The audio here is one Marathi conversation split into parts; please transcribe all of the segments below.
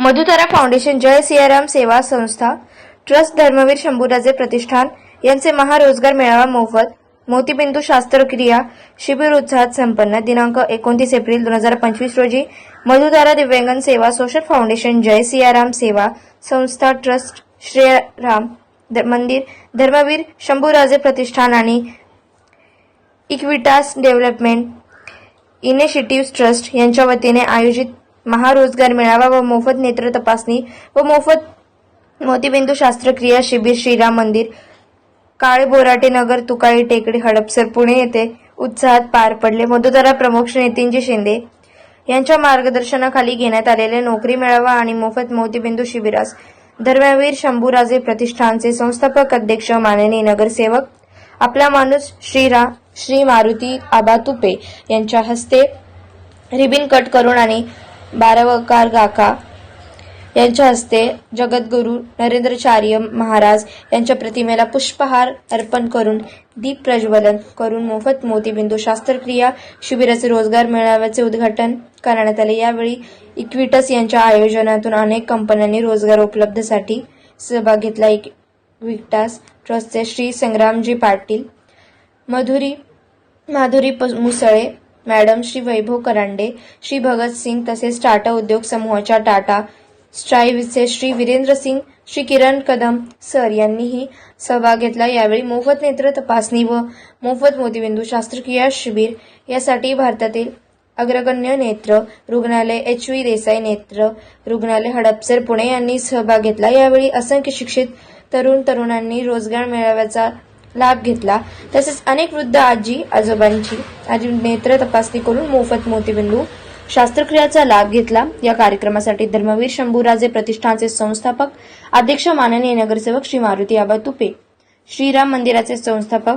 मधुतारा फाउंडेशन जय सियाराम सेवा संस्था ट्रस्ट धर्मवीर शंभूराजे प्रतिष्ठान यांचे महारोजगार मेळावा मोफत मोतीबिंदू शास्त्रक्रिया शिबिर उत्साहात संपन्न. दिनांक एकोणतीस एप्रिल दोन हजार पंचवीस रोजी मधुतारा दिव्यांगन सेवा सोशल फाउंडेशन जय सियाराम सेवा संस्था ट्रस्ट श्रेयराम मंदिर धर्मवीर शंभूराजे प्रतिष्ठान आणि इक्विटास डेव्हलपमेंट इनिशिएटिव्ह ट्रस्ट यांच्या वतीने आयोजित महारोजगार मेळावा व मोफत नेत्र तपासणी व मोफत मोतीबिंदू शास्त्रक्रिया शिबिर श्रीराम मंदिर काळे बोराटे नगर तुकाई टेकडी हडपसर पुणे येथे उत्साहात पार पडले. मधुतारा प्रमुख नितीनजी शिंदे यांच्या मार्गदर्शनाखाली घेण्यात आलेले नोकरी मेळावा आणि मोफत मोतीबिंदू शिबिरास धर्मवीर शंभूराजे प्रतिष्ठानचे संस्थापक अध्यक्ष माननीय नगरसेवक आपला माणूस श्रीरा श्री मारुती आबा तुपे यांच्या हस्ते रिबिन कट करून आणि बारावकार काका यांच्या हस्ते जगद्गुरू नरेंद्रचार्य महाराज यांच्या प्रतिमेला पुष्पहार अर्पण करून दीप प्रज्वलन करून मोफत मोतीबिंदू शास्त्रक्रिया शिबिराचे रोजगार मेळाव्याचे उद्घाटन करण्यात आले. यावेळी इक्विटस यांच्या आयोजनातून अनेक कंपन्यांनी रोजगार उपलब्धसाठी सहभाग घेतला. इक्विटास ट्रस्टचे श्री संग्रामजी पाटील मधुरी माधुरी प- मुसळे मॅडम श्री वैभव करांडे श्री भगतसिंग तसेच टाटा उद्योग समूहाच्या टाटा स्ट्राईव्हचे श्री वीरेंद्र सिंग श्री किरण कदम सर यांनीही सहभाग घेतला. यावेळी मोफत नेत्र तपासणी व मोफत मोतीबिंदू शास्त्रक्रिया शिबिर यासाठी भारतातील अग्रगण्य नेत्र रुग्णालय एच व्ही देसाई नेत्र रुग्णालय हडपसर पुणे यांनी सहभाग घेतला. यावेळी असंख्य शिक्षित तरुण तरुणांनी रोजगार मेळाव्याचा लाभ घेतला. तसेच अनेक वृद्ध आजी आजोबांची आजी नेत्र तपासणी करून मोफत मोतीबिंदू शास्त्रक्रियाचा लाभ घेतला. या कार्यक्रमासाठी धर्मवीर शंभूराजे प्रतिष्ठानचे संस्थापक अध्यक्ष माननीय नगरसेवक श्री मारुती आबा तुपे श्रीराम मंदिराचे संस्थापक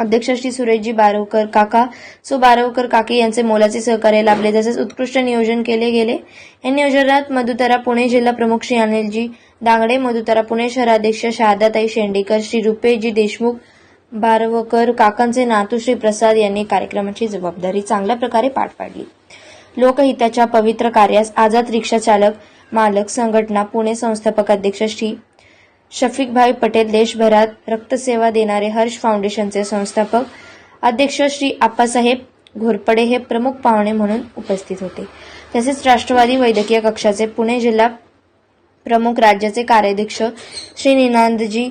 अध्यक्ष श्री सुरेशजी बारवकर काका सो बारवकर काके यांचे मोलाचे सहकार्य लाभले तसेच उत्कृष्ट नियोजन केले गेले. या नियोजनात मधुतरा पुणे जिल्हा प्रमुख श्री अनिलजी दांगडे मधुतरा पुणे शहराध्यक्ष शारदाताई शेंडेकर श्री रुपेशजी देशमुख बारवकर काकांचे नातू श्री प्रसाद यांनी कार्यक्रमाची जबाबदारी चांगल्या प्रकारे पार पाडली. लोकहिताच्या पवित्र कार्यास आझाद रिक्षा चालक मालक संघटना पुणे संस्थापक अध्यक्ष श्री शफिकभाई पटेल देशभरात रक्तसेवा देणारे हर्ष फाउंडेशनचे संस्थापक अध्यक्ष श्री आप्पासाहेब घोरपडे हे प्रमुख पाहुणे म्हणून उपस्थित होते. तसेच राष्ट्रवादी वैद्यकीय कक्षाचे पुणे जिल्हा प्रमुख राज्याचे कार्याध्यक्ष श्री निनांदजी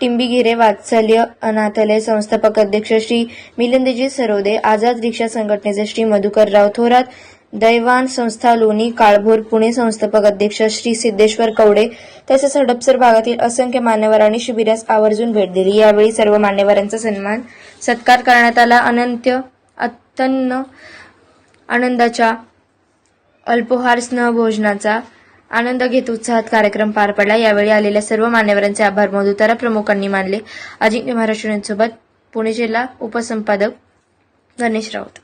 टिंबीगिरे वात्सल्य अनाथालय संस्थापक अध्यक्ष श्री मिलिंदजी सरोदे आझाद रिक्षा संघटनेचे श्री मधुकरराव थोरात दैवान संस्था लोणी काळभोर पुणे संस्थापक अध्यक्ष श्री सिद्धेश्वर कवडे तसेच हडपसर भागातील असंख्य मान्यवरांनी शिबिरास आवर्जून भेट दिली. यावेळी सर्व मान्यवरांचा सन्मान सत्कार करण्यात आला. अनंत अत्यन्न आनंदाच्या अल्पोहार स्नेह भोजनाचा आनंद घेत उत्साहात कार्यक्रम पार पडला. यावेळी आलेल्या सर्व मान्यवरांचे आभार. मधुतारा प्रमुखांनी मानले. अजिंक्य महाराष्ट्रांसोबत पुणे जिल्हा उपसंपादक गणेश राऊत.